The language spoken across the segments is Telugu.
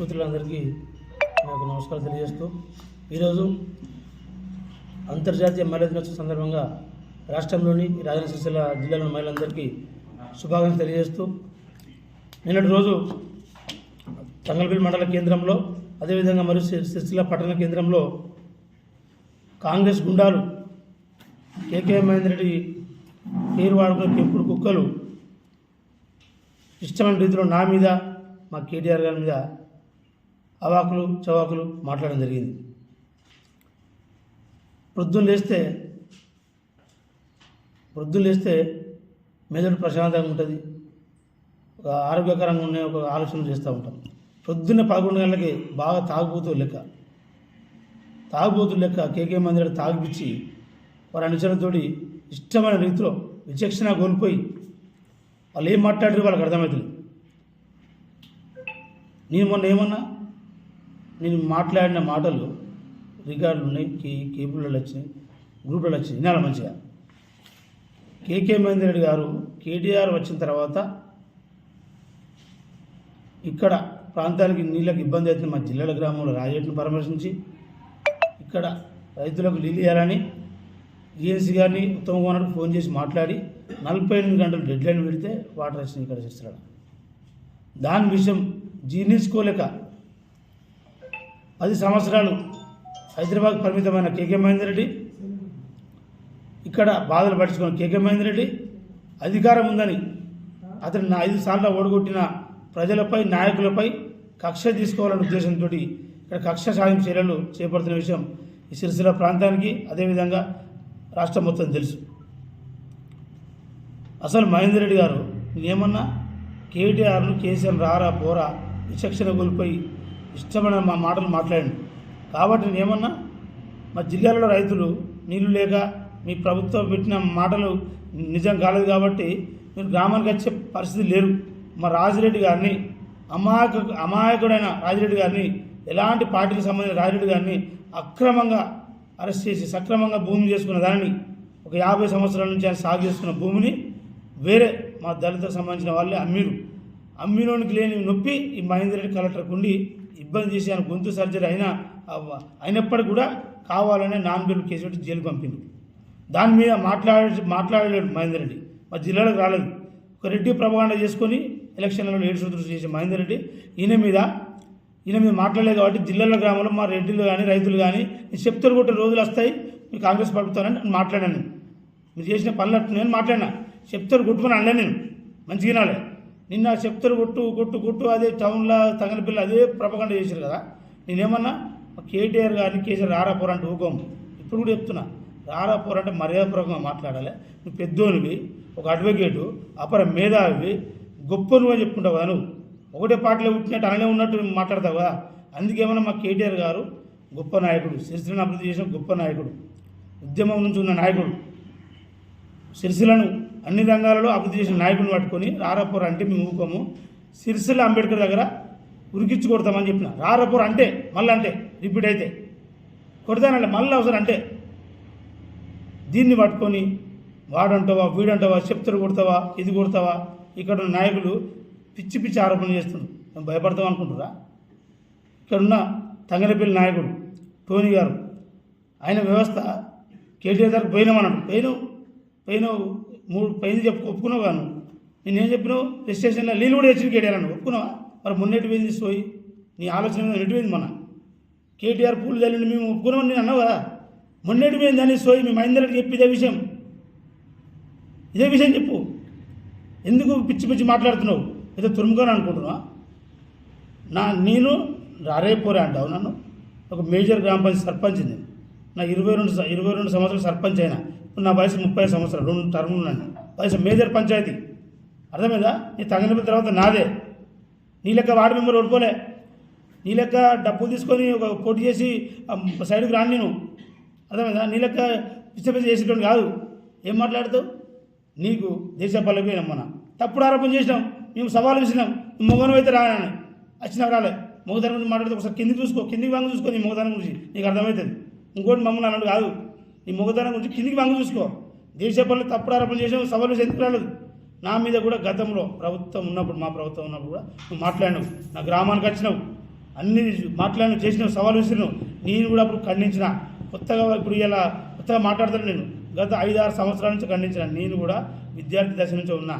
మిత్రులందరికీ నాకు నమస్కారం తెలియజేస్తూ ఈరోజు అంతర్జాతీయ మహిళా దినోత్సవం సందర్భంగా రాష్ట్రంలోని రాజన్న సిరిసిల్ల జిల్లాలోని మహిళలందరికీ శుభాకాంక్షలు తెలియజేస్తూ నిన్నటి రోజు తంగలపల్లి మండల కేంద్రంలో అదేవిధంగా మరియు సిరి- సిరిసిల్ల పట్టణ కేంద్రంలో కాంగ్రెస్ గుండాలు కేకే మహేందర్ రెడ్డి పేరు వాడుకున్న పెంపుడు కుక్కలు ఇష్టమైన రీతిలో నా మీద మా కేటీఆర్ గారి మీద అవాకులు చవాకులు మాట్లాడడం జరిగింది. ప్రొద్దున లేస్తే ప్రొద్దున లేస్తే మెదడు ప్రశాంతంగా ఉంటుంది. ఒక ఆరోగ్యకరంగా ఉండే ఒక ఆలోచన చేస్తూ ఉంటాం. పొద్దున్న పదకొండు గంటలకి బాగా తాగుబోతూ లెక్క. తాగుబోతు లెక్క కేకే మందిర తాగిపిచ్చి వారి అనుచరులతోటి ఇష్టమైన రీతిలో విచక్షణ కోల్పోయి వాళ్ళు ఏం మాట్లాడారు వాళ్ళకి అర్థమవుతుంది నేను మొన్న ఏమన్నా నేను మాట్లాడిన మాటలు రికార్డులు ఉన్నాయి కే కేబుల్లో వచ్చినాయి గ్రూపులలో వచ్చినాయి. వినాలి మంచిగా. కేకే మహేందర్ రెడ్డి గారు కేటీఆర్ వచ్చిన తర్వాత ఇక్కడ ప్రాంతానికి నీళ్ళకి ఇబ్బంది అవుతుంది మా జిల్లాల గ్రామంలో రాజేట్ను పరామర్శించి ఇక్కడ రైతులకు నీళ్ళు ఇవ్వాలని ఈఎన్సీ గారిని ఉత్తమ కుమార్కి ఫోన్ చేసి మాట్లాడి నలభై ఎనిమిది గంటలు డెడ్ లైన్ పెడితే వాటర్ వచ్చినాయి ఇక్కడ చేస్తున్నాడు. దాని విషయం జీర్ణించుకోలేక పది సంవత్సరాలు హైదరాబాద్ పరిమితమైన కేకే మహేందర్ రెడ్డి. ఇక్కడ బాధలు పట్టించుకున్న కేకే మహేందర్ రెడ్డి. అధికారం ఉందని అతను నా ఐదు సార్లు ఓడగొట్టిన ప్రజలపై నాయకులపై కక్ష తీసుకోవాలనే ఉద్దేశంతో ఇక్కడ కక్ష సాయం చర్యలు చేపడుతున్న విషయం ఈ సిరిసిల్ల ప్రాంతానికి అదేవిధంగా రాష్ట్రం మొత్తం తెలుసు. అసలు మహేందర్ రెడ్డి గారు నేనేమన్నా కేటీఆర్ను కేసీఆర్ రారా పోరా? విచక్షణ కోల్పోయి ఇష్టమైన మా మాటలు మాట్లాడండి. కాబట్టి నేనేమన్నా మా జిల్లాలో రైతులు నీళ్ళు లేక మీ ప్రభుత్వం పెట్టిన మాటలు నిజం కాలేదు కాబట్టి మీరు గ్రామానికి వచ్చే పరిస్థితి లేరు మా రాజిరెడ్డి గారిని అమాయక అమాయకుడైన రాజిరెడ్డి గారిని ఎలాంటి పార్టీకి సంబంధించిన రాజిరెడ్డి గారిని అక్రమంగా అరెస్ట్ చేసి సక్రమంగా భూమి చేసుకున్న దానిని ఒక యాభై సంవత్సరాల నుంచి ఆయన సాగు చేసుకున్న భూమిని వేరే మా దళితకు సంబంధించిన వాళ్ళే అమ్మీరు. అమ్మినోనికి లేని నొప్పి ఈ మహేందర్ రెడ్డి కలెక్టర్కి ఉండి ఇబ్బంది చేసి ఆయన గొంతు సర్జరీ అయినా అవ్వ- అయినప్పటికీ కూడా కావాలనే నాన్ బెయిల్ కేసు పెట్టి జైలు పంపింది దాని మీద మాట్లాడే మాట్లాడలేడు మహేందర్ రెడ్డి. మా జిల్లాలోకి రాలేదు. ఒక రెడ్డి ప్రభావం చేసుకొని ఎలక్షన్లలో ఏడు సూత్రులు చేసే మహేందర్ రెడ్డి ఈయన మీద ఈయన మీద మాట్లాడలేదు కాబట్టి జిల్లాల గ్రామంలో మా రెడ్డిలు కానీ రైతులు కానీ నేను చెప్తారు కొట్టే రోజులు వస్తాయి మీ కాంగ్రెస్ పడుతానని నేను మాట్లాడాను. మీరు చేసిన పనులు అట్టు నేను మాట్లాడినా. చెప్తారు కొట్టుకుని అనలే నేను. మంచిగా వినాలి. నిన్న చెప్తారు కొట్టు కొట్టు కొట్టు అదే టౌన్లో తగిన పిల్ల అదే ప్రపగండ చేశారు కదా. నేనేమన్నా కేటీఆర్ గారిని కేసీఆర్ రారాపోరు అంటే ఊకం. ఇప్పుడు కూడా చెప్తున్నా. రారాపోరు అంటే మర్యాదపూర్వకంగా మాట్లాడాలి. నువ్వు పెద్దోనివి ఒక అడ్వకేటు అపర మేధావి గొప్ప నువ్వు అని చెప్పుకుంటావు కదా నువ్వు. ఒకటే పార్టీలో పుట్టినట్టు అనలే ఉన్నట్టు మాట్లాడతావు? కదా అందుకేమన్నా మా కేటీఆర్ గారు గొప్ప నాయకుడు సిరిసిలను అభివృద్ధి చేసిన గొప్ప నాయకుడు ఉద్యమం నుంచి ఉన్న నాయకుడు సిరిసిలను అన్ని రంగాలలో అభివృద్ధి చేసిన నాయకుడిని పట్టుకొని రారాపూర్ అంటే మేము ఊరుకోము సిరిసిల్ల అంబేద్కర్ దగ్గర ఉరికిచ్చి కొడతామని చెప్పిన. రారాపూర్ అంటే మళ్ళీ అంటే రిపీట్ అయితే. కొడతానంటే మళ్ళీ అవసరం అంటే. దీన్ని పట్టుకొని వాడంటావా వీడంటావా చెప్తారు కొడతావా ఇది కొడతావా? ఇక్కడ ఉన్న నాయకులు పిచ్చి పిచ్చి ఆరోపణలు చేస్తున్నారు. మేము భయపడతాం అనుకుంటురా ఇక్కడున్న తంగరపల్లి నాయకుడు టోనీ గారు ఆయన వ్యవస్థ కేటీఆర్ దగ్గర పోయినామన్నాడు. పోయినావు పోయినావు మూడు పైన చెప్పు ఒప్పుకున్నావు కాను నేనేం చెప్పినావు? రిజిస్ట్రేషన్లో నీళ్ళు కూడా హెచ్చరిక కేటీఆర్ ఒప్పుకున్నావా? మరి మొన్నటి పోయింది సోయి నీ ఆలోచన మీద మన కేటీఆర్ పూలు చల్లిండి మేము ఒప్పుకున్నామని నేను అన్నావు కదా? మొన్నటి పోయింది అని సోయి మేము మహేందర్ చెప్పి ఇదే విషయం. ఇదే విషయం చెప్పు. ఎందుకు పిచ్చి పిచ్చి మాట్లాడుతున్నావు? ఏదో తురుముకొని అనుకుంటున్నావా? నా నేను రారేపోరే అంటావు నన్ను. ఒక మేజర్ గ్రామ పంచాయతీ సర్పంచ్ నేను. నా ఇరవై రెండు ఇరవై రెండు సంవత్సరాలు సర్పంచ్ అయినా. ఇప్పుడు నా వయసు ముప్పై సంవత్సరాలు రెండు టర్ములు ఉన్నాను అది మేజర్ పంచాయతీ. అర్థమైందా? నీ తగిన తర్వాత నాదే. నీ లెక్క వార్డు మెంబర్ ఓడిపోలే. నీ లెక్క డబ్బులు తీసుకొని ఒక పోటీ చేసి సైడ్కి రాను నేను. అర్థమైందా? నీ లెక్క పిచ్చ చేసేటువంటి కాదు. ఏం మాట్లాడుతావు? నీకు దేశ పల్లెపోయినాం మన తప్పుడు ఆరోపణ చేసినాం. మేము సవాలు విసినాం. మొగను అయితే రానని వచ్చినా రాలే. మొగదానం గురించి మాట్లాడితే ఒకసారి కింది చూసుకో. కిందికి వంగ చూసుకో నీ మొగదానం గురించి. నీకు అర్థమవుతుంది ఇంకోటి మమ్మల్ని అన్నట్టు కాదు. నీ మొగదానం గురించి కిందికి వంగ చూసుకో. దేశ పనులు తప్పుడు ఆరోపణలు చేసావు సవాలు విసి ఎందుకు రాలేదు. నా మీద కూడా గతంలో ప్రభుత్వం ఉన్నప్పుడు మా ప్రభుత్వం ఉన్నప్పుడు కూడా నువ్వు మాట్లాడినావు. నా గ్రామానికి వచ్చినావు. అన్ని మాట్లాడిన చేసినావు సవాలు విసిరిను నేను కూడా అప్పుడు ఖండించిన. కొత్తగా ఇప్పుడు ఇలా కొత్తగా మాట్లాడతాను నేను. గత ఐదు ఆరు సంవత్సరాల నుంచి ఖండించిన. నేను కూడా విద్యార్థి దశ నుంచి ఉన్నా.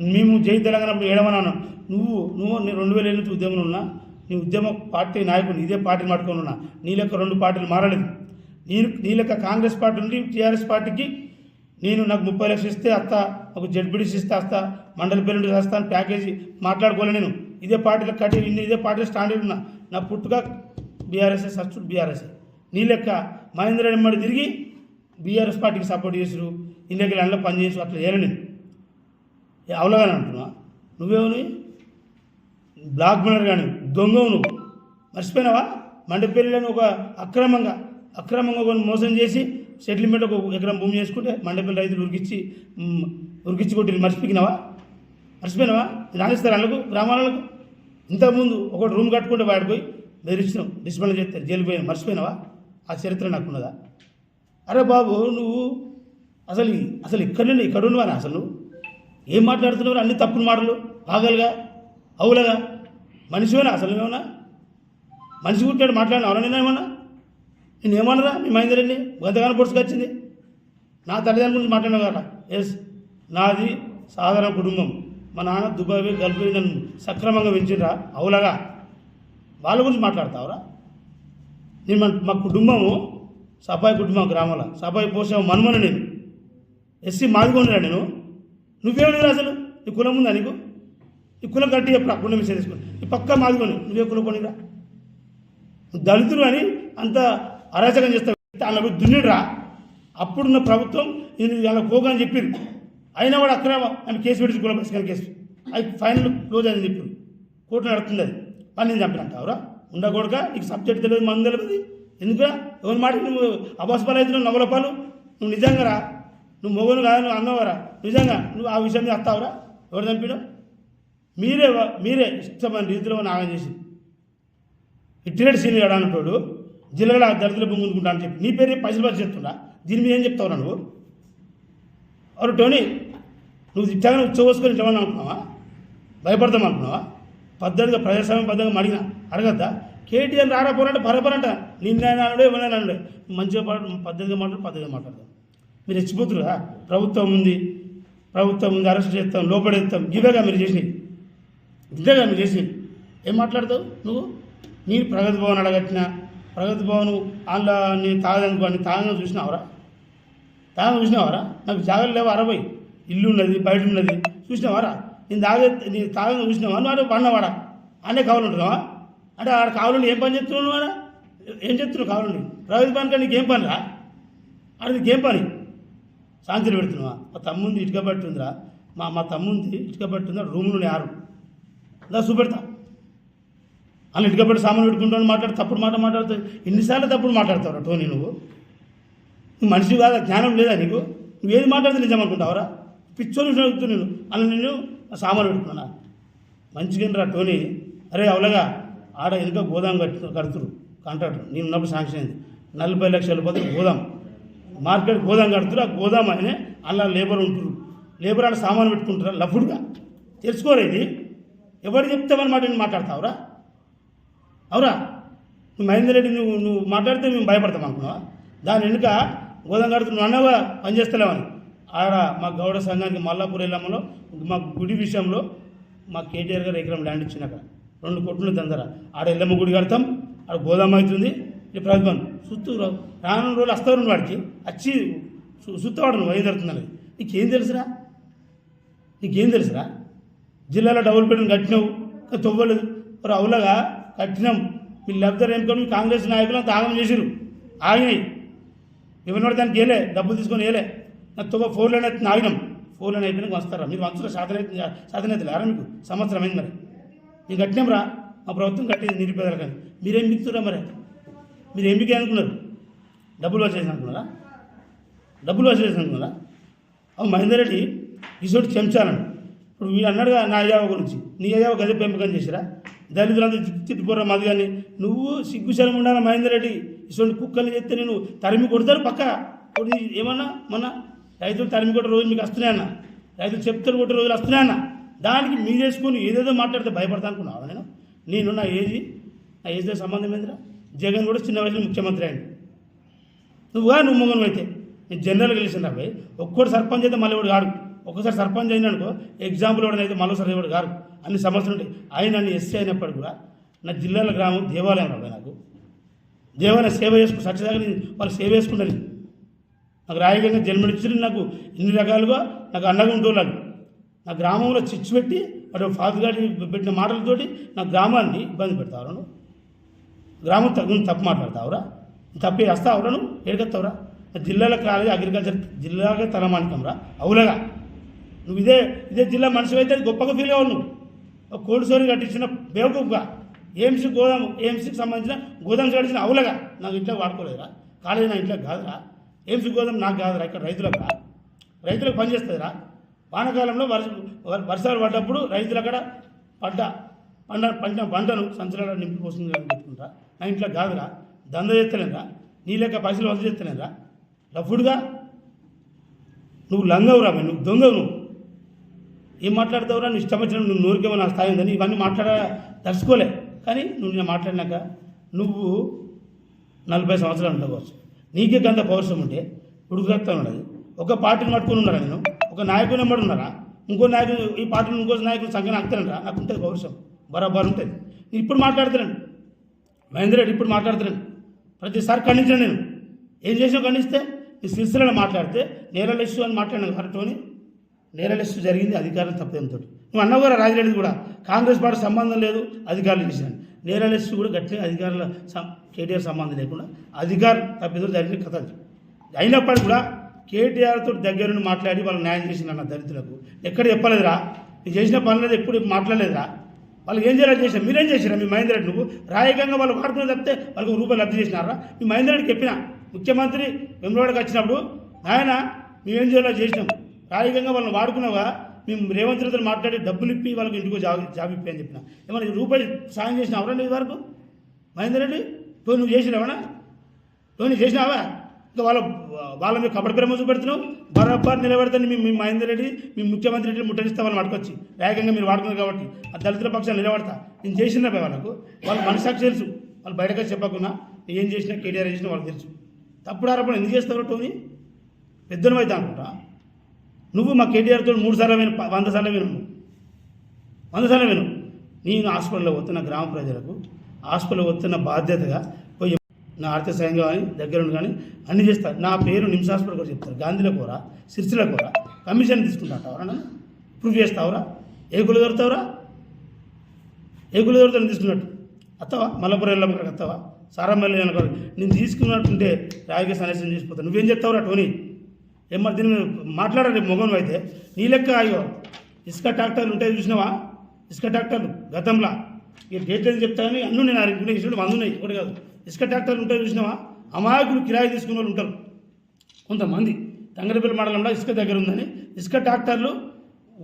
మేము జై తెలంగాణ అప్పుడు ఏడమన్నాను. నువ్వు నువ్వు నేను రెండు వేల నుంచి ఉద్యమంలో ఉన్నా. నీ ఉద్యమ పార్టీ నాయకుడు ఇదే పార్టీని పట్టుకొని ఉన్నా. నీ లెక్క రెండు పార్టీలు మారలేదు. నేను నీ లెక్క కాంగ్రెస్ పార్టీ నుండి టీఆర్ఎస్ పార్టీకి నేను నాకు ముప్పై లక్షలు ఇస్తే అత్త ఒక జడ్బిడిసి ఇస్తే వస్తా మండలి పేరు చేస్తాను ప్యాకేజీ మాట్లాడుకోలే నేను. ఇదే పార్టీలో కట్టి ఇన్ని ఇదే పార్టీలో స్టాండర్డ్ ఉన్నా. నా పుట్టుక బీఆర్ఎస్ఏ సచ్చుడు బీఆర్ఎస్ఏ. నీ లెక్క మహేంద్ర రెడ్డి మడి తిరిగి బీఆర్ఎస్ పార్టీకి సపోర్ట్ చేసిరు నీ లెక్క అందులో పనిచేసి అట్లా చేయను నేను. ఏ అవలగానే అంటున్నా. నువ్వేమని? బ్లాక్ మెయిలర్ కానీ దొంగవు నువ్వు. మర్చిపోయినావా? మండపల్లిలోని ఒక అక్రమంగా అక్రమంగా కొన్ని మోసం చేసి సెటిల్మెంట్ ఒక ఎకరం భూమి చేసుకుంటే మండపల్లి రైతులు ఉరికిచ్చి ఉరికిచ్చి కొట్టి మర్చిపోయినావా? మర్చిపోయినావా? రాణిస్తారు వాళ్ళకు గ్రామాలకు ఇంతకుముందు ఒకటి రూమ్ కట్టుకుంటే వాడికి పోయి బెదిరించినావు డిస్ప్లే చేస్తారు జైలు పోయినా. మర్చిపోయినావా? ఆ చరిత్ర నాకున్నదా? అరే బాబు నువ్వు అసలు అసలు ఇక్కడ నుండి ఇక్కడ ఉన్నవారా అసలు నువ్వు? ఏం మాట్లాడుతున్నావు? అన్ని తప్పుడు మాటలు. పాగలుగా అవులగా మనిషివేనా అసలు ఏమన్నా మనిషి పుట్టాడు మాట్లాడిన అవునా నేనేమన్నా నేను ఏమన్నారా మీ మహేందరెడ్డి గంతగానం పొడుచుకొచ్చింది నా తల్లిదండ్రుల గురించి మాట్లాడినా కదా ఎస్ నాది సాధారణ కుటుంబం. మా నాన్న దుబాయ్ గల్ఫ్ నన్ను సక్రమంగా పెంచిండ్రా. అవులగా. వాళ్ళ గురించి మాట్లాడతావురా? నేను మన మా కుటుంబము సఫాయి కుటుంబం గ్రామంలో. సఫాయి పోసే మనుమను నేను. ఎస్సీ మాదిగొండిరా నేను? నువ్వేమని అసలు? నీ కులం ఉందా నీకు? నీ కులం కట్టి చెప్పరా? కులం మిషన్ తీసుకుని నీ పక్క మాదిగొని నువ్వే కులం కొనిరా. దళితులు అని అంత అరాచకం చేస్తావు అలా పోయి దున్నిడ్రా. అప్పుడున్న ప్రభుత్వం నేను అలా పోగా అని చెప్పింది అయినా వాడు అక్కడ ఆమె కేసు పెట్టి కుల పరిష్కార కేసు. అది ఫైనల్ క్లోజ్ అని చెప్పారు కోర్టు నడుతుంది అది. పని నేను చంపినంటావురా ఉండకూడక నీకు సబ్జెక్ట్ తెలియదు మంది తెలియదు. ఎందుకురా? ఎవరి మాట నువ్వు అబాస్పాలు అవుతున్నావు నవలపాలు నువ్వు నిజంగా రా నువ్వు మొగలు కాదు? నువ్వు అన్నవరా నిజంగా నువ్వు ఆ విషయం వస్తావురా ఎవరు చంపినావు మీరే మీరే ఇష్టమైన రీతిలో నాగం చేసి ఇట్టిరెడ్డి సీనియర్ గడ అంటాడు జిల్లాలో దళితుల భూమి అని చెప్పి. నీ పేరు పైసలు పచ్చి చెప్తున్నా దీని మీద ఏం చెప్తావురా నువ్వు అరే టోనీ నువ్వు తిట్టాగా నువ్వు చూసుకొని ఇట్లా అనుకున్నావా? భయపడతాం అనుకున్నావా? పద్ధతిగా ప్రజాస్వామ్యం పద్ధతిగా అడిగిన అడగద్దా? కేటీఆర్ రారా పోరంటే పరపరంట నిన్నైనా అనడు ఎవరైనా అనడు. మంచిగా పద్ధతిగా మాట్లాడు పద్ధతిగా మాట్లాడదాం. మీరు రెచ్చిపోతురుగా ప్రభుత్వం ఉంది. ప్రభుత్వం ఉంది అరెస్ట్ చేస్తాం లోపడేస్తాం ఇవేగా మీరు చేసినవి. ఇదేగా మీరు చేసినవి. ఏం మాట్లాడతావు నువ్వు? నేను ప్రగతి భవన్ అడగట్టినా ప్రగతి భవన్ అందులో నేను తాగదనుకో నీ తాగదని చూసినావరా? తాగని చూసినావరా? నాకు జాగ్రత్త లేవు అరవై. ఇల్లు ఉన్నది బయట ఉన్నది. చూసినావారా? నేను తాగే నేను తాగని చూసినావా? నువ్వు అంటే పడినవాడా అంటే కావాలి ఉంటున్నావా అంటే ఆడ కావాలండి ఏం పని చెప్తున్నావు వాడా ఆడ? ఏం చెప్తున్నావు కావాలండి ప్రగతి భవన్ కానీ నీకేం పని రా ఆడ నీకేం పని? శాంతిని పెడుతున్నావా? మా తమ్ముంది ఇటుక పట్టుందిరా. మా మా తమ్ముంది ఇటుక పట్టుందా ఉందా ఆరు. దా చూపెడతా. అలా ఇంటికి పెట్టి సామాన్ పెట్టుకుంటాను మాట్లాడు తప్పుడు మాట మాట్లాడుతావు. ఎన్నిసార్లు తప్పుడు మాట్లాడతావురా టోనీ నువ్వు? నువ్వు మనిషి కాదా? జ్ఞానం లేదా నీకు? నువ్వు ఏది మాట్లాడితే నిజం అనుకుంటావరా? పిచ్చోని చదువుతూ నేను. అలా నేను సామాన్ పెట్టుకున్నా మంచిగా రా టోనీ అరే అవలగా ఆడ ఎందుకో గోదాం కట్టు కడుతురు కాంట్రాక్టర్. నేను ఉన్నప్పుడు శాంక్షన్ అయింది. నలభై లక్షల రూపాయలు గోదాం. మార్కెట్ గోదాం కడుతురు ఆ గోదాం ఆయనే అలా లేబర్ ఉంటారు. లేబర్ ఆడ సామాన్ పెట్టుకుంటారా? లఫుడ్గా. తెలుసుకోరేది ఎవరు చెప్తామని మాట నేను మాట్లాడతావురా? అవురా నువ్వు మహేందర్ రెడ్డి నువ్వు నువ్వు మాట్లాడితే మేము భయపడతాం అనుకున్నావా? దాని వెనుక గోదాం కడుతు నువ్వు అన్నావా? పనిచేస్తలేవని ఆడ మా గౌడ సంఘానికి మల్లాపూర్ ఎల్లమ్మలో మా గుడి విషయంలో మా కేటీఆర్ గారు ఎకరం ల్యాండ్ ఇచ్చిన అక్కడ. రెండు కొట్లు దందర. ఆడ ఎల్లమ్మ గుడి కడతాం ఆడ గోదాం అవుతుంది ఇది ప్రతిభన్ సుత్తు రాను రోజులు వస్తారు వాడికి. వచ్చి సుత్తవాడు నువ్వు ఏం జరుగుతుందని నీకేం తెలుసురా? నీకేం తెలుసురా? జిల్లాలో డబుల్ బెడ్రూమ్ కట్టినావు తవ్వలేదు. మరి అవులగా కట్టినాం వీళ్ళు లేకపోతే కాంగ్రెస్ నాయకులు అంత ఆగం చేసిరు ఆగినాయి ఎవరినోడు దానికి వేలే డబ్బులు తీసుకొని వేయలే నా తువ ఫోర్ లైన్ అయితే ఆగినాం. ఫోర్ లైన్ అయిపోయినాక వస్తారా? మీరు వంచులో సాధన సాధన లేరా మీకు? సంవత్సరం అయింది మరి. నేను కట్టినాం రా. మా ప్రభుత్వం కట్టింది నిరుపేదలు కానీ మీరేం మిక్తురా మరి? మీరు ఏం అనుకున్నారు. డబ్బులు వచ్చేసి అనుకున్నారా? డబ్బులు వచ్చేసి అనుకున్నారా? అవును మహేందర్ రెడ్డి ఇసోటి చెంచాలని. ఇప్పుడు వీడు అన్నాడుగా నా అయ్యావ గురించి. నీ అయ్యావ గది పెంపకం చేసిరా? దళితులంతా తిట్టిపోరా మాది కానీ నువ్వు సిగ్గుశలం ఉండాలి మహేందర్ రెడ్డి? ఇటువంటి కుక్కలు చెప్తే నేను తరిమి కొడతారు పక్క? కొడి ఏమన్నా మన రైతులు తరిమి కొట్టే రోజు మీకు వస్తున్నాయన్న రైతులు చెప్తారు కొట్టే రోజులు వస్తున్నాయన్న దానికి మీరు చేసుకొని ఏదేదో మాట్లాడితే భయపడతా అనుకున్నావా నేను? నేను నా ఏజీ నా ఏజ్తో సంబంధం ఏందిరా? జగన్ కూడా చిన్న వయసులో ముఖ్యమంత్రి అయింది నువ్వుగా నువ్వు మొగను అయితే. నేను జనరల్గా గెలిచిన అబ్బాయి ఒక్కడు సర్పంచ్ అయితే మళ్ళీ వాడు కాడు. ఒక్కసారి సర్పంచ్ అయినా అనుకో ఎగ్జాంపుల్ మళ్ళీ సారి వాడు కాదు అన్ని సమస్యలు ఉంటాయి. ఆయన నన్ను ఎస్సీ అయినప్పటికీ కూడా నా జిల్లాల గ్రామం దేవాలయం రాబోయే నాకు. దేవాలయ సేవ చేసుకుని సత్యదాకా నేను వాళ్ళు సేవ చేసుకుంటాను. నాకు రాయగంగా జన్మనిచ్చిన నాకు ఇన్ని రకాలుగా నాకు అండగా ఉండేవాళ్ళు నా గ్రామంలో చిచ్చు పెట్టి వాడు ఫాదర్ పెట్టిన మాటలతోటి నా గ్రామాన్ని ఇబ్బంది పెడతావురా గ్రామం తగ్గు తప్పు మాట్లాడతావురా? తప్పి వస్తావురాను నువ్వు? ఏడుకొస్తావురా? నా జిల్లాలో కాలేజ్ అగ్రికల్చర్ జిల్లాగా తలమానికంరా? అవులగా. నువ్వు ఇదే ఇదే జిల్లా మనిషి అయితే గొప్పగా ఫీల్ అవ్వవు నువ్వు. ఒక కట్టించిన బేవకూపుగా ఏఎంసీ గోదాం ఏఎంసీకి సంబంధించిన గోదాం కట్టించిన అవులగా నాకు ఇంట్లో వాడుకోలేదురా. కాలేజీ నా ఇంట్లో కాదురా. ఏఎంసీ గోదాం నాకు కాదురా ఇక్కడ రైతులకు రా రైతులకు పనిచేస్తుందిరా వానాకాలంలో వర్ష వర్షాలు పడ్డప్పుడు రైతులు అక్కడ పడ్డ పంట పంట పంటను సంచులలో నింపిపోతుంది అని పెట్టుకుంటా నా ఇంట్లో కాదురా. దంద చేస్తలేనురా. నీ లెక్క పైసలు వసూలు చేస్తలేనురా. రఫుడ్గా. నువ్వు లంగవురా నువ్వు దొంగవు నువ్వు. ఏం మాట్లాడతావురా? నువ్వు ఇష్టం వచ్చిన నువ్వు నూరికేమో నా స్థాయి ఉందని ఇవన్నీ మాట్లాడ తలుసుకోలే కానీ నువ్వు నేను మాట్లాడినాక నువ్వు నలభై సంవత్సరాలు ఉండవచ్చు. నీకే గంత పౌరుషం ఉంటే ఉడుకురక్తం ఉండదు. ఒక పార్టీని పట్టుకుని ఉన్నారా నేను? ఒక నాయకుని వెంబడి ఉన్నారా? ఇంకో నాయకుడు ఈ పార్టీని ఇంకో నాయకుడు సంఖ్యను అక్తానంరా నాకు ఉంటుంది పౌరుషం. బరాబర్ ఉంటుంది. నేను ఇప్పుడు మాట్లాడుతున్నాను. మహేందర్ రెడ్డి ఇప్పుడు మాట్లాడుతున్నాను. ప్రతిసారి ఖండించాను నేను. ఏం చేసినా ఖండిస్తే ఈ సిరిసిల్లలో మాట్లాడితే నేరల ఇష్యూ అని మాట్లాడినాను. కరెక్ట్ అని ఇష్యూ జరిగింది అధికారులు తప్పేంతో నువ్వు అన్నావు కదా రాజిరెడ్డి కూడా కాంగ్రెస్ పార్టీ సంబంధం లేదు అధికారులు చేసిన నేరల కూడా గట్టిగా అధికారుల కేటీఆర్ సంబంధం లేకుండా అధికారులు తప్పిదో జరిగిన కథ అయినప్పటికీ కూడా కేటీఆర్తో దగ్గరుండి మాట్లాడి వాళ్ళు న్యాయం చేసిన అన్న దళితులకు. ఎక్కడ చెప్పలేదురా? నేను చేసిన పనులు ఎప్పుడు మాట్లాడలేదురా? వాళ్ళు ఏం చేయాలి చేసిన మీరేం చేసినా మీ మహేందర్ రెడ్డి నువ్వు? రాయకంగా వాళ్ళు వాడుకునే తప్పితే వాళ్ళకి రూపాయలు లబ్ధి చేసినారా? మీ మహేందర్ రెడ్డికి చెప్పిన ముఖ్యమంత్రి వెంబడికి వచ్చినప్పుడు ఆయన మేమేం చేయాలో చేసినాం. రాయకంగా వాళ్ళని వాడుకున్నావా? మేము రేవంత్ రెడ్డితో మాట్లాడి డబ్బులు ఇప్పి వాళ్ళకి ఇంటికో జాబ్ జాబ్ ఇప్పి అని చెప్పిన. ఏమన్నా రూపాయలు సాయం చేసినావరా ఇది వరకు? మహేందర్ రెడ్డి? టోన్ నువ్వు చేసినావనా టోన్ నువ్వు చేసినావా? ఇంకా వాళ్ళ వాళ్ళ మీద కబడి ప్రేమ చూపెడుతున్నావు? బరాబర్ నిలబెడతాను మీ మీ మహేందర్ రెడ్డి మీ ముఖ్యమంత్రి రెడ్డి ముట్టడిస్తా వాళ్ళని పట్టుకొచ్చి. వేగంగా మీరు వాడుకున్నారు కాబట్టి. ఆ దళితుల పక్షాన్ని నిలబడతా. నేను చేసిన వాళ్ళకు. వాళ్ళ మనసాక్షి తెలుసు. వాళ్ళు బయటకు చెప్పకుండా నేను ఏం చేసినా కేటీఆర్ చేసినా వాళ్ళకి తెలుసు. తప్పుడు ఆరోపణ ఎందుకు చేస్తారు టోని? పెద్దను అయితే అనుకుంటా. నువ్వు మా కేటీఆర్తో మూడు సార్లు విను వంద సార్లు విను. నువ్వు. వంద సార్లు విను. నేను హాస్పిటల్లో వస్తున్న గ్రామ ప్రజలకు హాస్పిటల్లో వస్తున్న బాధ్యతగా పోయి నా ఆర్థిక సాయం కానీ దగ్గర ఉండి కానీ అన్ని చేస్తారు నా పేరు నిమ్స్ హాస్పిటల్ కూడా చెప్తారు. గాంధీల కూర సిరిసిల కూర కమిషన్ తీసుకుంటావరా నన్ను? ప్రూఫ్ చేస్తావురా? ఏ గుళ్ళు దొరుకుతావురా? ఏ గుళ్ళు దొరుకుతాను తీసుకున్నట్టు. అత్తవా? మల్లపురం వెళ్ళమ్మ అత్తవా? సారమ్మల్లి అనుకో నేను తీసుకున్నట్టుంటే రాజకీయ సన్యాసం చేసిపోతాను నువ్వేం చెప్తావురా టోనీ ఏమో దీని మాట్లాడండి మొగం అయితే? నీ లెక్క అయ్యో ఇసుక ట్రాక్టర్లు ఉంటాయి చూసినావా? ఇసుక ట్రాక్టర్లు గతంలో. ఈ డేట్ ఏది చెప్తా కానీ అన్నీ నేను అడిగిన ఇసుడు వంద ఉన్నాయి. ఒకటి కాదు. ఇసుక ట్రాక్టర్లు ఉంటాయి చూసినావా? అమాయకులు కిరాయి తీసుకునే వాళ్ళు ఉంటారు. కొంతమంది తంగరపల్లి మండలంలో ఇసుక దగ్గర ఉందని ఇసుక ట్రాక్టర్లు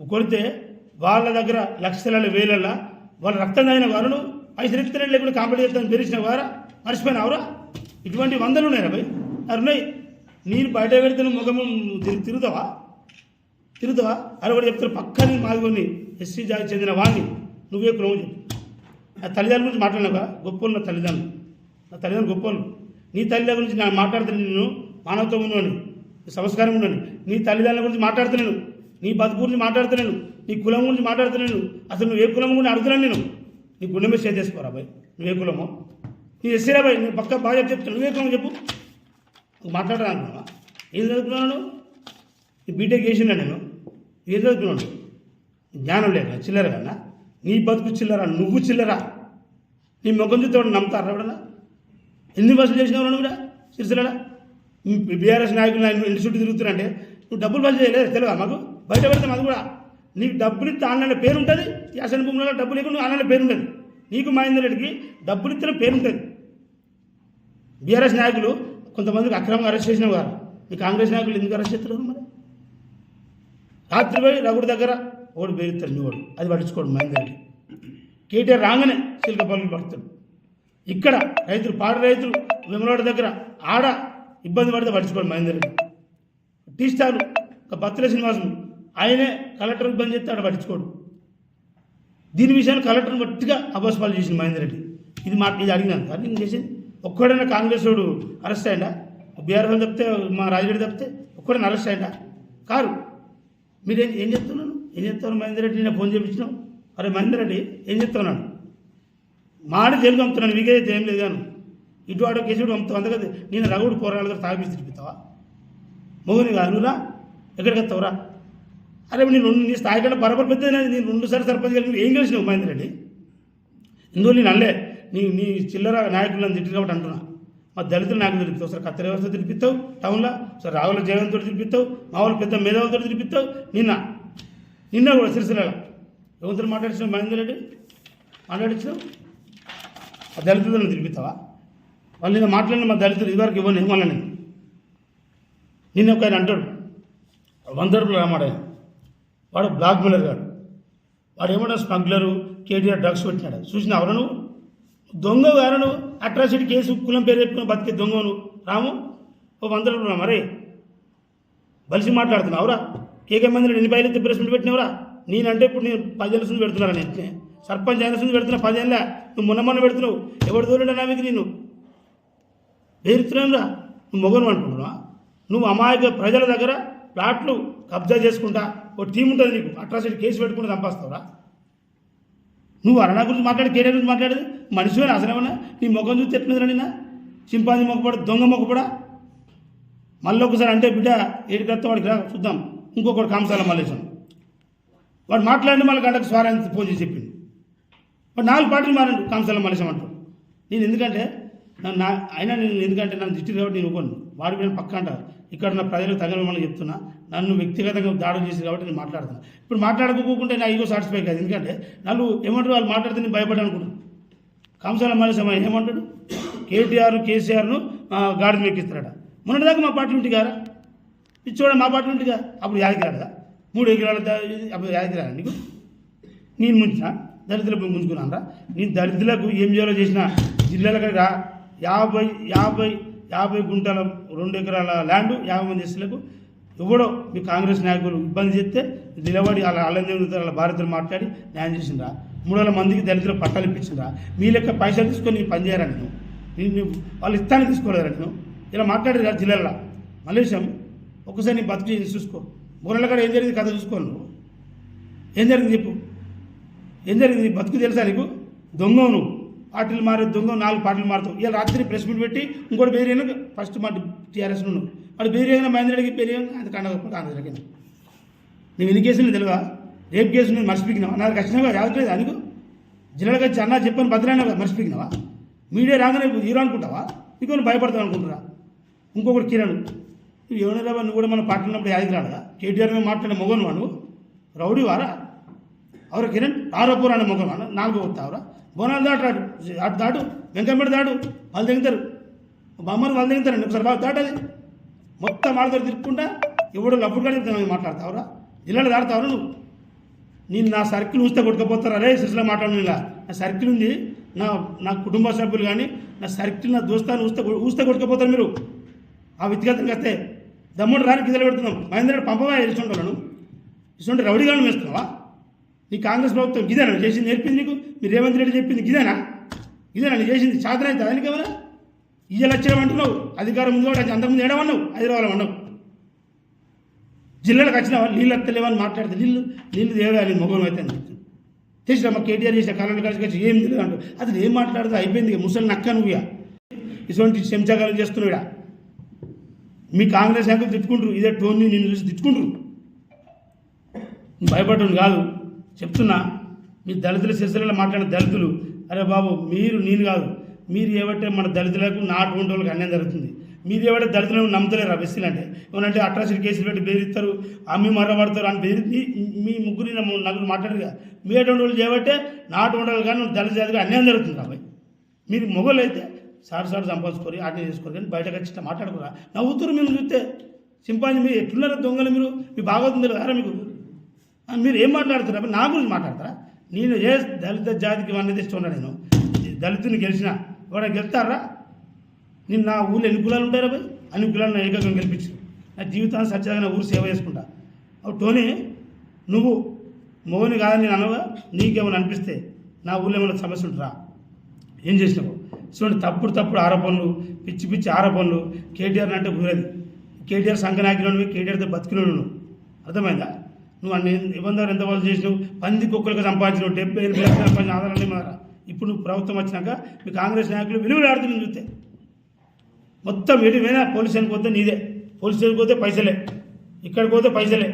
కొడితే వాళ్ళ దగ్గర లక్షల వేలల్ల వాళ్ళ రక్తం తాగిన వారును పైసలు కూడా లేకుండా కాంపిటీ చేస్తాను తెలిసిన వారా? మర్చిపోయినావురా? ఇటువంటి వందలు ఉన్నాయి భయ్? అవి ఉన్నాయి నేను బయట పెడితే ముఖము తిరుగుతావా? తిరుగుతావా? అని కూడా చెప్తారు. పక్కని మాదిగొని ఎస్సీ జాతికి చెందిన వాడిని నువ్వే కులము చెప్పు. ఆ తల్లిదండ్రుల గురించి మాట్లాడినావా? గొప్పలు నా తల్లిదండ్రులు. నా తల్లిదండ్రులు గొప్పలు నీ తల్లిదండ్రుల గురించి నేను మాట్లాడుతాను నేను. మానవత్వం ఉన్నాను. సంస్కారం ఉన్నాను. నీ తల్లిదండ్రుల గురించి మాట్లాడుతున్నాను నీ బతుకు గురించి మాట్లాడుతున్నాను నీ కులం గురించి మాట్లాడుతున్నాను అసలు నువ్వు ఏ కులం గురించి అడుగుతున్నాను నేను? నీ గుండె మీద షేర్ చేసుకోరా బాయ్. నువ్వే కులమో? నీ ఎస్సీరా బాయ్. నేను పక్క బాగా చెప్తాను. నువ్వే కులం చెప్పు. మాట్లాడరా అనుకున్నావా ఏం చదువుకున్నాను బీటెక్ చేసినా నేను? ఏం చదువుకున్నాను జ్ఞానం లేక చిల్లర కన్నా నీ బతుకు చిల్లరా నువ్వు చిల్లరా. నీ ముఖం చూస్తే నమ్ముతారా ఎవడన్నా? ఎన్ని బస్సులు చేసినావు నువ్వు కూడా? సిరిసిల్లడా బీఆర్ఎస్ నాయకులు ఇంటి చుట్టూ తిరుగుతున్నారంటే నువ్వు డబ్బులు బస్సు చేయలేదు తెలియదా మాకు? బయట పెడతాం అది కూడా. నీకు డబ్బులు ఇస్తే ఆన్లైన్లో పేరు ఉంటుంది ఈ అసలు భూములలో డబ్బులు లేకుండా ఆన్లైన్లో పేరు ఉంటుంది నీకు మహేందర్ రెడ్డికి డబ్బులు ఇచ్చిన పేరు ఉంటుంది బీఆర్ఎస్ నాయకులు కొంతమందికి అక్రమంగా అరెస్ట్ చేసిన వారు. ఈ కాంగ్రెస్ నాయకులు ఎందుకు అరెస్ట్ చేస్తున్నారు మరి? రాత్రి పోయి రఘుడి దగ్గర ఓడి బెరుగుతాడు మీ వాడు అది పట్టించుకోడు మహేందర్ కేటీఆర్ రాగానే సిల్క పనులు పడుతాడు ఇక్కడ రైతులు పాడి రైతులు వెమలాడ దగ్గర ఆడ ఇబ్బంది పడితే పట్టించుకోడు మహేందర్కి టీ స్టార్ ఒక బత్తుల శ్రీనివాసం ఆయనే కలెక్టర్ ఇబ్బంది చేస్తే ఆడ పట్టించుకోడు. దీని విషయాన్ని కలెక్టర్ని గట్టిగా అబస్పాలు చేసింది మహేందర్ రెడ్డి ఇది మా ఇది అడిగినాను కానీ నేను చేసేది. ఒక్కడైనా కాంగ్రెస్ వాడు అరెస్ట్ అయ్యిందా బీఆర్ వాళ్ళు చెప్తే మా రాజుగారి తప్పితే ఒక్కడైనా అరెస్ట్ అయ్యిందా కారు మీరు ఏం చెప్తున్నాను ఏం చెప్తాను మహేందర్ రెడ్డి? నేను ఫోన్ చేయించినావు అరే మహేందర్ రెడ్డి ఏం చెప్తున్నాను మాడి తెలుగు అమ్ముతున్నాను మీకైతే ఏం లేదు కానీ ఇటు ఆడో కేసుడు అమ్ముతావు అందుకని నేను రగుడు పోరాడు దగ్గర తాగిపిసి తిరిపిస్తావా మొగుని కాదు నువ్వురా ఎక్కడికి వస్తావురా? అరే నేను రెండు నీ స్థాయి కంటే బరబర్ పెద్ద నేను రెండు సార్లు సర్పంచ్ కలిగి ఏం కలిసినావు మహేందర్ రెడ్డి? ఇందులో నేను అనలే. నీ నీ చిల్లర నాయకులను తిట్టి కాబట్టి అంటున్నా. మా దళితుల నాయకులు తిరిపిస్తావు సార్ కత్తరేవర్తో తిరిపిస్తావు టౌన్లో సార్ రావుల జగన్తో తిరిపిస్తావు మా వాళ్ళు పెద్ద మేధావులతో తిరిపిస్తావు నిన్న నిన్న కూడా సిరిసిల్ల. ఎవరితో మాట్లాడించినావు మహేందర్ రెడ్డి మాట్లాడించావు ఆ దళితులను తిరిపిస్తావా వాళ్ళు నిన్న మాట్లాడిన మా దళితులు ఇదివరకు ఇవ్వను ఏమన్నా నేను నిన్న ఒక ఆయన అంటాడు వంద రూపాయలు రామాడు ఆయన వాడు బ్లాక్ మిల్లర్ గాడు. వాడు ఏమన్నా స్మగ్లరు కేటీఆర్ డ్రగ్స్ పెట్టినాడు? చూసిన ఎవరు నువ్వు? దొంగ గారు అట్రాసిటీ కేసు కులం పేరు చెప్పుకుని బతికే దొంగను. రాము ఓ వంద రూపాయలు మరే బలిసి మాట్లాడుతున్నావురా కేకే మంది ఎన్ని పైలు ప్రెస్ మీట్ పెట్టినవరా? నేనంటే ఇప్పుడు నేను పదేళ్ళ సుంది పెడుతున్నారా నేను? సర్పంచ్ అయిన సుంది పెడుతున్నా పదేళ్ళ? నువ్వు మొన్న మొన్న పెడుతున్నావు. ఎవరి దూరండి నా మీకు నేను బెదిరిస్తున్నావురా నువ్వు మొగను అనుకుంటున్నావా? నువ్వు అమాయక ప్రజల దగ్గర ప్లాట్లు కబ్జా చేసుకుంటా ఓ టీం ఉంటుంది నీకు. అట్రాసిటీ కేసు పెట్టుకుంటూ చంపేస్తావురా? నువ్వు అరణా గురించి మాట్లాడి కేటీఆర్ గురించి మాట్లాడేది? మనిషివేనా అసలేమన్నా నీ ముఖం చూస్తే ఎట్లుందిరా నిన్న? చింపాజీ మొక్కపడ దొంగ మొక్కపడా మళ్ళీ ఒకసారి అంటే బిడ్డ ఏడు కడతా వాడికి రా చూద్దాం. ఇంకొకటి కాంసాల మల్లేశం. వాడు మాట్లాడి మళ్ళీ గంటకు స్వారాన్ని ఫోన్ చేసి చెప్పింది వాడు నాలుగు పాటలు మారండు కాంసాల మల్లేశం అంటూ. నేను ఎందుకంటే నన్ను నా అయినా నేను ఎందుకంటే నన్ను దిష్టి కాబట్టి నేను ఒప్పుకోను. వాడు నేను పక్క అంటారు ఇక్కడ నా ప్రజలకు తగిన చెప్తున్నా. నన్ను వ్యక్తిగతంగా దాడులు చేసి కాబట్టి నేను మాట్లాడుతున్నా. ఇప్పుడు మాట్లాడుకోకుంటే నా ఈగో సాటిస్ఫై కాదు. ఎందుకంటే నన్ను ఏమంటారు? వాళ్ళు మాట్లాడితే నేను భయపడ్డా అనుకుంటున్నాను కంసాల మల్లేశం ఏమంటాడు? కేటీఆర్ కేసీఆర్ను గాడి ఎక్కిస్తారట. మొన్నటిదాకా మా పార్టీ ఉంటే గారా? పిచ్చోడ మా పార్టీ ఉంటే అప్పుడు యాదగిరాడదా మూడు ఎకరాల అప్పుడు యాదికి నీకు? నేను ముంచిన? దళితులకు ముంచుకున్నాను రా నేను దళితులకు ఏం చేయాలో చేసిన జిల్లాలకు రా. యాభై యాభై యాభై గుంటల రెండు ఎకరాల ల్యాండ్ యాభై మంది ఎస్సీలకు ఎవడో మీ కాంగ్రెస్ నాయకులు ఇబ్బంది చేస్తే నిలబడి వాళ్ళ అల్లం వాళ్ళ భారతలు మాట్లాడి న్యాయం చేసిండ్రా. మూడు వేల మందికి దళితులు పట్టాలు ఇప్పించిందా? మీ లెక్క పైసలు తీసుకొని నీ పని నేను నేను నేను- వాళ్ళు ఇస్తాను తీసుకోలేరా నేను ఇలా మాట్లాడేది కదా జిల్లాలో. మలేషియం ఒక్కసారి నీ బతుకు చూసుకో. మూడేళ్ళ కాడ ఏం జరిగింది కథ చూసుకో నువ్వు. ఏం జరిగింది చెప్పు. ఏం జరిగింది? నీ బతుకు తెలుసా నీకు? దొంగ నువ్వు. పార్టీలు మారే దొంగ నాలుగు పార్టీలు మారుతావు. ఇలా రాత్రి ప్రెస్ మీట్ పెట్టి ఇంకోటి పేరు ఫస్ట్ మా టీఆర్ఎస్ నువ్వు వాడు పేరు అయినా మహేంద్ర రెడ్డికి పేరు అది కండ కాంగ్రెస్ రెడ్డి నువ్వు ఎన్ని కేసులు తెలియదా రేపు కేసు నేను మర్చిపోయినావా? నాకు ఖచ్చితంగా రావట్లేదు అనుకో జిల్లాలకు వచ్చి అన్నా చెప్పని భద్రైనా మర్చిపోయినావా? మీడియా రాగానే హీరో అనుకుంటావా? నీకు భయపడతావు అనుకుంటురా ఇంకొకటి కిరణ్. నువ్వు ఎవరైనా నువ్వు కూడా మన పార్టీ ఉన్నప్పుడు యాదికి రాడుగా కేటీఆర్ మీద మాట్లాడే మొగను వాడు. రౌడీ వారా అవరా కిరణ్ ఆరోపూర్ అనే మొగను వాడు? నాలుగో వస్తావురా బోనాలు దాటు రాడు అటు దాటు వెంకమ్మడి దాడు వాళ్ళు దిగుతారు బొమ్మలు వాళ్ళు దిగుతారండి ఒకసారి బాగా దాటది మొత్తం వాళ్ళతో తిరుక్కుంటా ఎవడో లప్పుడు కానీ మాట్లాడతావురా? జిల్లాలో దాడతావురా నువ్వు? నేను నా సర్కిల్ ఊస్తే కొట్టుకపోతారు? రే సిరిసిలో మాట్లాడను నా సర్కిల్ ఉంది నా నా కుటుంబ సభ్యులు కానీ నా సర్కిల్ నా దోస్తాన్ని ఊస్తే ఊస్తే కొట్టుకపోతారు మీరు. ఆ వ్యక్తిగతంగా వస్తే దమ్ముడు రాని గిద్దలు పెడుతున్నాం. మహేంద్ర పంపవా ఇస్తుంటాను ఇటువంటి రౌడీగాను వేస్తున్నావా? నీ కాంగ్రెస్ ప్రభుత్వం గిదేనా? చేసింది నేర్పింది నీకు? మీ రేవంత్ రెడ్డి చెప్పింది గిదేనా? ఇదేనా నీ చేసింది సాధన అయితే దానికి ఏమన్నా? ఇయ్య లక్షణం అంటున్నావు అధికారం ముందు కూడా అంతకుముందు ఏడవన్నావు? హైదరాబాద్ అన్నావు జిల్లాలకు వచ్చిన నీళ్ళు వస్తలేవని మాట్లాడితే నీళ్ళు నీళ్ళు తేవాలి మొగం అయితే అని చెప్తుంది చేసిన మా కేటీఆర్ చేసిన కరెంట్ కలిసి కలిసి ఏం తెలియదు అంటూ అసలు ఏం మాట్లాడితే అయిపోయింది ముసలి నక్క నువ్వు ఇక. ఇటువంటి చెంచాకాలం చేస్తున్నావు మీ కాంగ్రెస్ నాయకులు తిట్టుకుంటారు. ఇదే టోన్ని నేను చూసి తిట్టుకుంటారు. భయపడటం కాదు. చెప్తున్నా మీ దళితుల శిశులలో మాట్లాడిన దళితులు అరే బాబు మీరు నేను కాదు. మీరు ఏమంటే మన దళితులకు నాటు ఉండే వాళ్ళకి అన్యాయం జరుగుతుంది. మీది ఏమంటే దళితులను నమ్ముతలేరు బెస్సీలు అంటే? ఏమంటే అట్రాసిటీ కేసులు పెట్టి బెదిరిస్తారు అమ్మి మర్రబడతారు అని బెదిరి మీ- ముగ్గురిని ముగ్గురు నలుగురు మాట్లాడరుగా. మీ అటువంటి వాళ్ళు చేయబట్టే నాటు ఉండాలి కానీ దళిత జాతిగా అన్యాయం జరుగుతుంది కాబట్టి మీరు మొగలు అయితే సార్ సార్ సంపాదించుకోరు ఆటలు చేసుకోరు కానీ బయటకు వచ్చి మాట్లాడుకోరా? నవ్వుతురు మీరు చూస్తే. సింపాజీ మీరు ఎట్లున్నారు దొంగలు మీరు? మీ బాగోతుంది కదా మీకు? మీరు ఏం మాట్లాడుతున్నారు? నా గురించి మాట్లాడతారా? నేను ఏ దళిత జాతికి వన్నీ తెచ్చుకున్నా నేను? దళితుని గెలిచిన ఎవడ గెలుస్తారా నేను నా ఊళ్ళో ఎన్ని కులాలు ఉంటారా పోయి అన్ని కులాలు నా ఏకంగా గెలిపించు. నా జీవితాన్ని సత్యాగా నా ఊరు సేవ చేసుకుంటా. అప్పుడు టోనీ నువ్వు మోని కాదని నేను అనగా నీకేమైనా అనిపిస్తే నా ఊళ్ళో ఏమైనా సమస్య ఉంటురా ఏం చేసినావు? చూడండి తప్పుడు తప్పుడు ఆరోపణలు పిచ్చి పిచ్చి ఆరోపణలు కేటీఆర్ అంటే కుదరదు. కేటీఆర్ సంఘనాకినోడివి కేటీఆర్తో బతికినోడు నువ్వు అర్థమైందా? నువ్వు అన్ని నిబంధనలు ఎంత వాళ్ళు చేసినావు? పంది కుక్కలకు సంపాదించినావు. డెబ్బై ఎనభై లక్షలు సంపాదించిన ఆధారాలు మారా ఇప్పుడు నువ్వు ప్రభుత్వం వచ్చినాక మీ కాంగ్రెస్ నాయకులు విలువలు ఆడుతున్నాను చూస్తే. మొత్తం ఎడిపోయినా పోలీస్ స్టేషన్కి పోతే నీదే. పోలీస్ స్టేషన్కి పోతే పైసలే. ఇక్కడికి పోతే పైసలే.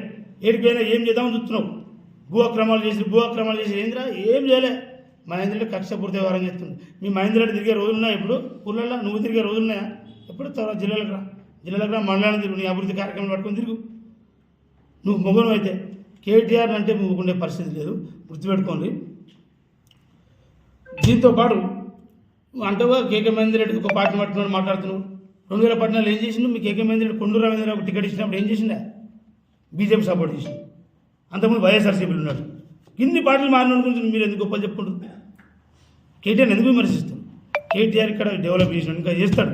ఏడిపోయినా ఏం చేద్దామని చూస్తున్నావు? భూ అక్రమాలు చేసి భూ అక్రమాలు చేసి ఏంద్రా? ఏం చేయలే. మహేంద్రుడు కక్ష పూర్తి వ్యవహారం చేస్తుంది. మీ మహేంద్రుడు తిరిగే రోజులున్నాయి ఇప్పుడు? ఊళ్ళల్లో నువ్వు తిరిగే రోజులున్నాయా ఎప్పుడు తర్వాత జిల్లాలకు రా. జిల్లాలకు రా మండలాన్ని తిరుగు. నీ అభివృద్ధి కార్యక్రమాలు పట్టుకొని తిరుగు. నువ్వు మొగను అయితే. కేటీఆర్ అంటే ఉండే పరిస్థితి లేదు. గుర్తుపెట్టుకోండి. దీంతో పాటు నువ్వు కేకే మహేందర్ రెడ్డి ఒక పార్టీ పట్టుకున్నాడు మాట్లాడుతున్నావు. రెండు వేల పద్నాలుగు ఏం చేసిండు? మీకు కేకే కొండూరు రవీంద్రరావు టికెట్ ఇచ్చినప్పుడు ఏం చేసిండా? బీజేపీ సపోర్ట్ చేసిండు. అంతకుముందు వైఎస్ఆర్సీపీలు ఉన్నాడు. ఇన్ని పార్టీలు మారిన గురించి మీరు ఎందుకు గొప్పలు చెప్పుకుంటారు కేటీఆర్ ఎందుకు విమర్శిస్తుంది కేటీఆర్ ఇక్కడ డెవలప్ చేసినాడు ఇంకా చేస్తాడు.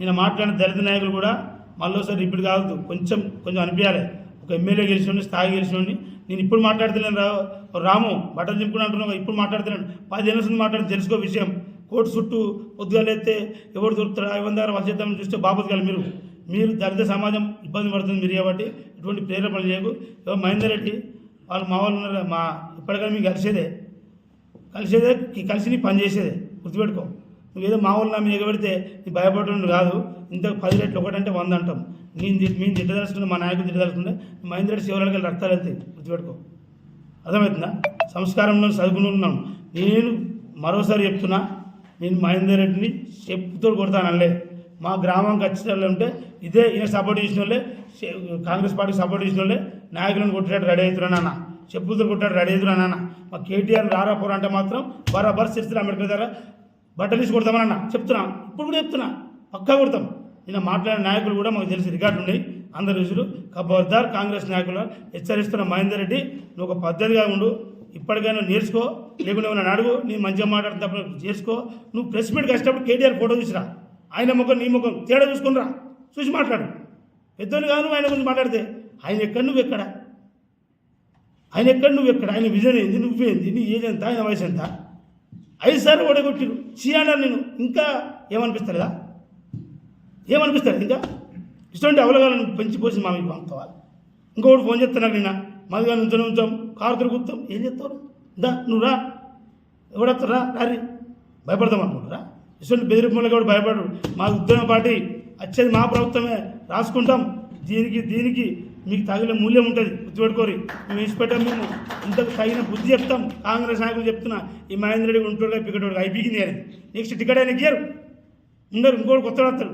నేను మాట్లాడిన దళిత నాయకులు కూడా మళ్ళీసారి ఇప్పుడు కావద్దు. కొంచెం కొంచెం అనిపించాలి. ఒక ఎమ్మెల్యే గెలిచినోడిని స్థాయి గెలిచినోడిని. నేను ఇప్పుడు మాట్లాడుతున్నాను రా రాము బట్టలు చింపుకుని అంటున్నావు ఇప్పుడు మాట్లాడుతున్నాను పది నుంచి మాట్లాడి తెలుసుకో విషయం. కోర్టు చుట్టూ పొద్దుగాలైతే ఎవరు దొరుకుతారా? ఐదు దారా వాళ్ళు చేద్దామని చూస్తే బాబుతుగాలి మీరు. మీరు దళిత సమాజం ఇబ్బంది పడుతుంది మీరు కాబట్టి ఇటువంటి ప్రేరేపణలు చేయకు. ఎవరు మహేందర్ రెడ్డి వాళ్ళు మా వాళ్ళు ఉన్నారు మా ఇప్పటికైనా మీకు కలిసేదే. కలిసేదే ఈ కలిసి నీ పని చేసేదే. గుర్తుపెట్టుకో. నువ్వేదో మా వాళ్ళు నా మీద ఎగబెడితే నీ భయపడడం కాదు. ఇంత పది రెట్లు ఒకటంటే వంద అంటాం. నేను మేము తిట్టదలుచుకుంటే మా నాయకులు తిట్టదలుచుకుంటే మహేంద్ర రెడ్డి శివరాలకి వెళ్ళి రక్తాలు వెళ్తాయి. గుర్తుపెట్టుకో. అర్థమవుతుందా? సంస్కారంలో చదువుకుని ఉన్నాం. నేను మరోసారి చెప్తున్నా నేను మహేందర్ రెడ్డిని చెప్పుతో కొడతానలే మా గ్రామం ఖచ్చితంగా ఉంటే ఇదే ఈయన సపోర్ట్ చేసిన వాళ్ళే కాంగ్రెస్ పార్టీకి సపోర్ట్ చేసిన వాళ్ళే నాయకులను కొట్టేటట్టు రెడీ అవుతున్నాను అన్న చెప్పులతో కొట్టాడు రెడీ అవుతున్నాను అన్న మా కేటీఆర్ రారాపోరా అంటే మాత్రం బరాబర్ చేస్తున్నా అంబేద్కర్ దగ్గర బట్టలు తీసి కొడతామని అన్న. చెప్తున్నా. ఇప్పుడు కూడా చెప్తున్నా. పక్కా కొడతాం. నిన్న మాట్లాడిన నాయకులు కూడా మాకు తెలిసి రికార్డు ఉన్నాయి. అందరు రుజులు ఖబర్దార్ కాంగ్రెస్ నాయకులు హెచ్చరిస్తున్న మహేందర్ రెడ్డి నువ్వు ఒక పద్ధతిగా ఉండు. ఇప్పటికైనా నేర్చుకో లేకుంటే ఏమైనా అడుగు నీ మంచిగా మాట్లాడుతున్నప్పుడు చేసుకో. నువ్వు ప్రెస్ మీట్కి వచ్చినప్పుడు కేటీఆర్ ఫోటో చూసిరా? ఆయన ముఖం నీ ముఖం తేడా చూసుకునిరా? చూసి మాట్లాడు. పెద్దోని కాదు ఆయన గురించి మాట్లాడితే. ఆయన ఎక్కడ నువ్వు ఎక్కడ? ఆయన ఎక్కడ నువ్వు ఎక్కడ? ఆయన విజన్ ఏంది? నువ్వేంది నీ ఏజ్ ఎంత? ఆయన వయసు ఎంత? ఐదు సార్లు ఓడగొట్టిరు. చీ నేను ఇంకా ఏమనిపిస్తలేదా? ఏమనిపిస్తుంది ఇంకా? ఇటువంటి అవలగాలను పెంచిపోసి మా మీకు పంపుకోవాలి. ఇంకొకటి ఫోన్ చేస్తున్నాను నిన్న. మదిగా నుంచో ఉంచాం. కారు తిరుగుతాం ఏం చేస్తావు? దా నువ్వు రా. ఎవడొస్తారా రారి భయపడతాం అనుకుంటారా ఇటువంటి బెదిరింపులు కూడా భయపడరు మా ఉద్యమ పార్టీ వచ్చేది మా ప్రభుత్వమే. రాసుకుంటాం. దీనికి దీనికి మీకు తగిన మూల్యం ఉంటుంది. గుర్తుపెట్టుకోరి. మేము ఇచ్చిపెట్టాం మేము. ఇంతకు తగిన బుద్ధి చెప్తాం. కాంగ్రెస్ నాయకులు చెప్తున్నా. ఈ మహేంద్ర రెడ్డి ఉంటాడు పికటోడు అయిపోయింది అని. నెక్స్ట్ టికెట్ ఆయన ఇయ్యరు. ఉండరు. ఇంకోటి కొత్త వస్తారు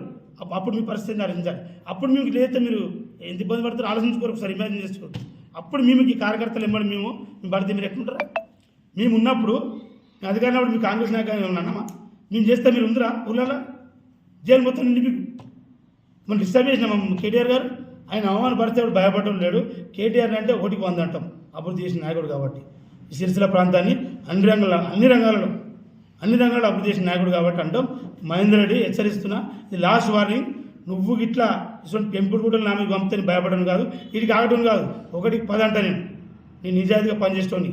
అప్పుడు మీ పరిస్థితిని ఆలోచించాలి అప్పుడు మీకు లేదా మీరు ఎంత ఇబ్బంది పడతారు ఆలోచించుకోరు. ఒకసారి ఇమాజిన్ చేసుకోరు అప్పుడు మేము ఈ కార్యకర్తలు ఇవ్వడం మేము మేము పడితే మీరు ఎట్లుంటారా? మేము ఉన్నప్పుడు మేము అధికారంలో మీ కాంగ్రెస్ నాయకులు ఉన్నామా మేము చేస్తే మీరు ఉందిరా ఊళ్ళలో జైలు మొత్తం నిండి మీకు మనం డిస్టర్బ్ చేసినాం కేటీఆర్ గారు ఆయన అవమానపడితే ఎవడు భయపడడం లేడు. కేటీఆర్ అంటే ఒకటికి వంద అంటాం అభివృద్ధి చేసిన నాయకుడు కాబట్టి. ఈ సిరిసిల ప్రాంతాన్ని అన్ని రంగాల అన్ని రంగాలలో అన్ని రంగాల్లో అభివృద్ధి చేసిన నాయకుడు కాబట్టి అంటాం. మహేందర్ రెడ్డి హెచ్చరిస్తున్నా ఇది లాస్ట్ వార్నింగ్ నువ్వు గిట్లా ఇటువంటి పెంపుడు కూడా నా మీకు పంపుతాని భయపడడం కాదు. ఇది ఆగడం కాదు. ఒకటికి పది అంట నేను. నేను నిజాయితీగా పనిచేస్తాను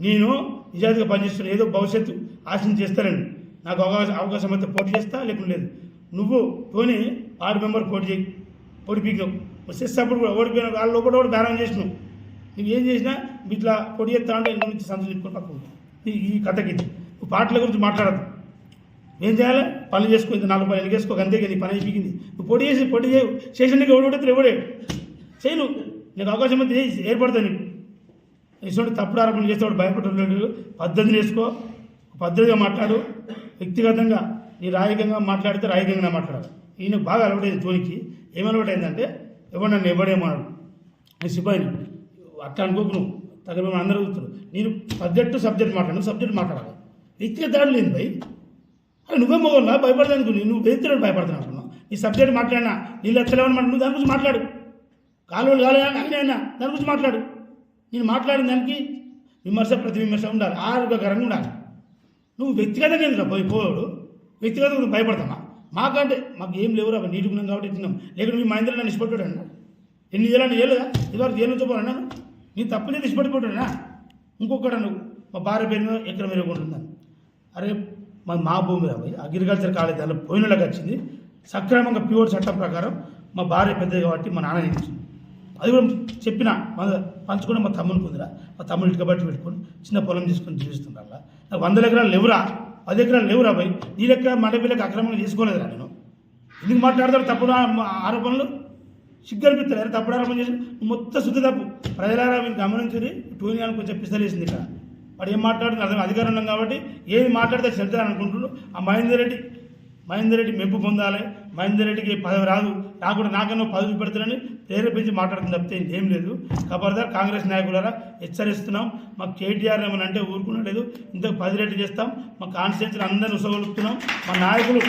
నేను నిజాయితీగా పనిచేస్తాను ఏదో భవిష్యత్తు ఆశించి చేస్తానండి నాకు అవకాశం అవకాశం అయితే పోటీ చేస్తా లేకుండా లేదు. నువ్వు పోనీ వార్డు మెంబర్ పోటీ చేయి. పోటీ పీకినావు. చేసేటప్పుడు కూడా ఓడిపోయిన వాళ్ళ లోపల కూడా బేరం చేసినావు. నువ్వు ఏం చేసినా ఇట్లా పొడి చేస్తా అంటే ఇంటి నుంచి సంతలు నింపుకొని పక్కకు ఈ కథకి ఇది. నువ్వు పాటల గురించి మాట్లాడదు ఏం చేయాలి? పనులు చేసుకో ఇంత నాలుగు పనులు చేసుకో అంతే నీ పని అయిపోయింది. నువ్వు పొడి చేసి పొడి చేయవు చేసినకి ఎవడు కూడా ఎవడే? చేయి నువ్వు. నీకు అవకాశం అయితే చేయి, ఏర్పడుతుంది నీకు. ఇటువంటి తప్పుడు ఆరోపణలు చేసేవాడు భయపడలేదు పద్ధతిని వేసుకో. పద్ధతిగా మాట్లాడు. వ్యక్తిగతంగా నీ రాజకీయంగా మాట్లాడితే రాజకీయంగా మాట్లాడాలి. ఈయన బాగా అలవాటైంది తోనికి ఏం అలవాటైందంటే ఎవరు నన్ను ఎవడేమన్నాడు నేను సిబ్బంది. అట్లా అనుకోకు నువ్వు. తగ్గ అందరూ చూస్తారు. నేను సబ్జెక్టు సబ్జెక్ట్ మాట్లాడు సబ్జెక్ట్ మాట్లాడాలి. వ్యక్తిగత దాడు లేదు భయ్? నువ్వే మొగన్నా భయపడదానికి నువ్వు వ్యక్తిలో భయపడుతున్నావు అనుకున్నావు నీ సబ్జెక్ట్ మాట్లాడినా నీళ్ళు ఎత్తలేవని మాట నువ్వు దాని గురించి మాట్లాడు. కాలువలు కాలేదా అని అయినా దాని గురించి మాట్లాడు. నేను మాట్లాడిన దానికి విమర్శ ప్రతి విమర్శ ఉండాలి. ఆరోగ్యకరంగా ఉండాలి. నువ్వు వ్యక్తిగతంగా ఎందుకు పోయి పోయాడు వ్యక్తిగతంగా నువ్వు భయపడతామా మాకంటే మాకు ఏం లేవురా నీటి ఉన్నాం కాబట్టి తిన్నాం. లేకుంటే మీ మహేంద్ర నన్ను ఇష్టపడ్డాడు అన్న. ఎన్ని ఏళ్ళని చేయలేదా ఇదివరకు జైలు నుంచి పోరా నేను నీ తప్పునే ఇష్టపడిపోతాడా నువ్వు మా భార్య పేరు ఎక్కడ మీరు ఉంటుందని అరే మా మా భూమి రాబోయి అగ్రికల్చర్ కాలేజ్ దానిలో పోయినలాగా వచ్చింది. సక్రమంగా ప్యూర్ చట్టం ప్రకారం మా భార్య పెద్దది కాబట్టి మా నాన్న ఇచ్చింది అది కూడా చెప్పిన మన పంచుకుని మా తమ్మునికి ఉందిరా. మా తమ్ముడు ఇటుక బట్టి పెట్టుకొని చిన్న పొలం తీసుకొని జీవిస్తున్నారా నాకు వందల ఎకరాలు లేవురా. పది ఎకరాలు లేవురా భయ్. నీ లెక్క మండపిల్లకి అక్రమంగా తీసుకోలేదురా నేను. ఎందుకు మాట్లాడతాడు తప్పుడు ఆరోపణలు? సిగ్గనిపిస్తారు అనిపిస్తలేదు తప్పుడు ఆరోపణ చేసి? మొత్తం శుద్ధి తప్పు. ప్రజలారా మీరు గమనించుది టూ అని కొంచెం పిస్తలేసింది ఇక్కడ. వాడు ఏం మాట్లాడుతుంది అర్థం అధికారం ఉన్నాం కాబట్టి ఏది మాట్లాడితే చెప్తారని అనుకుంటున్నారు ఆ మహేందర్ రెడ్డి మహేందర్ రెడ్డి మెప్పు పొందాలి. మహేందర్ రెడ్డికి పదవి రాదు. రాకుండా నాకన్నా పదవి పెడతారని ప్రేరేపించి మాట్లాడుతుంది తప్పితే ఏం లేదు. కబర్దార్ కాంగ్రెస్ నాయకులారా హెచ్చరిస్తున్నాం. మాకు కేటీఆర్ ఏమని అంటే ఊరుకునలేదు. ఇంతకు పది రెట్లు చేస్తాం. మా కాన్స్టిట్యూన్సీలు అందరిని ఉసగొలుపుతున్నాం. మా నాయకులు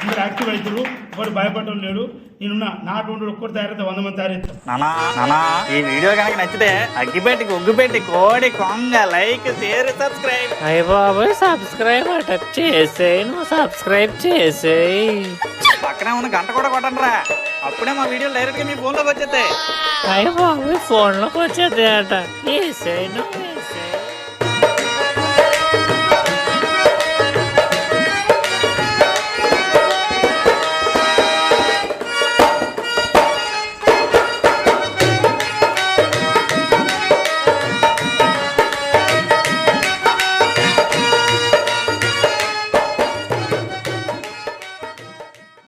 అందరు యాక్టివ్ అవుతారు ఒకటి భయపడటం లేడు నేనున్న నాటు ఒక్కటి తయారైతే వంద మంది తయారవుతారు నానా నానా ఈ వీడియో కనుక నచ్చితే అగ్గిపెట్టి ఉగ్గుపెట్టి కోడి కొంగ లైక్ షేర్ సబ్స్క్రైబ్. అయ్య బాబోయ్ సబ్స్క్రైబ్ అట చేసేయి నువ్వు సబ్స్క్రైబ్ చేసేయి. పక్కనే ఉన్న గంట కూడా కొట్టండి రా అప్పుడే మా వీడియోలు డైరెక్ట్గా మీ ఫోన్లోకి వచ్చేస్తాయి. అయ్య బాబోయ్ ఫోన్లోకి వచ్చేది అట వేసేయి నువ్వు